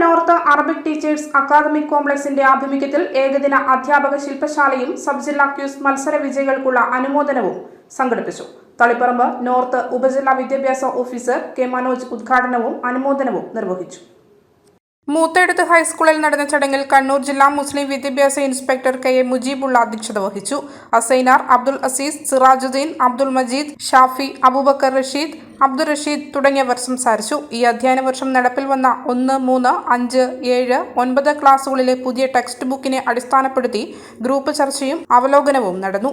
North Arabic teachers academic കോംപ്ലക്സിന്റെ ആഭിമുഖ്യത്തിൽ ഏകദിന അധ്യാപക ശില്പശാലയും സബ് ജില്ലാ ക്യൂസ് മത്സര വിജയികൾക്കുള്ള അനുമോദനവും സംഘടിപ്പിച്ചു. തളിപ്പറമ്പ് നോർത്ത് ഉപജില്ലാ വിദ്യാഭ്യാസ ഓഫീസർ കെ മനോജ് ഉദ്ഘാടനവും അനുമോദനവും നിർവഹിച്ചു. മൂത്തേടത്ത് ഹൈസ്കൂളിൽ നടന്ന ചടങ്ങിൽ കണ്ണൂർ ജില്ലാ മുസ്ലിം വിദ്യാഭ്യാസ ഇൻസ്പെക്ടർ കെ എ മുജീബുള്ള അധ്യക്ഷത വഹിച്ചു. അസൈനാർ അബ്ദുൽ അസീസ് സിറാജുദ്ദീൻ അബ്ദുൽ മജീദ് ഷാഫി അബൂബക്കർ റഷീദ് അബ്ദുൾ റഷീദ് തുടങ്ങിയവർ സംസാരിച്ചു. ഈ അധ്യയന വർഷം നടപ്പിൽ വന്ന ഒന്ന് മൂന്ന് അഞ്ച് ഏഴ് ഒൻപത് ക്ലാസുകളിലെ പുതിയ ടെക്സ്റ്റ് ബുക്കിനെ അടിസ്ഥാനപ്പെടുത്തി ഗ്രൂപ്പ് ചർച്ചയും അവലോകനവും നടന്നു.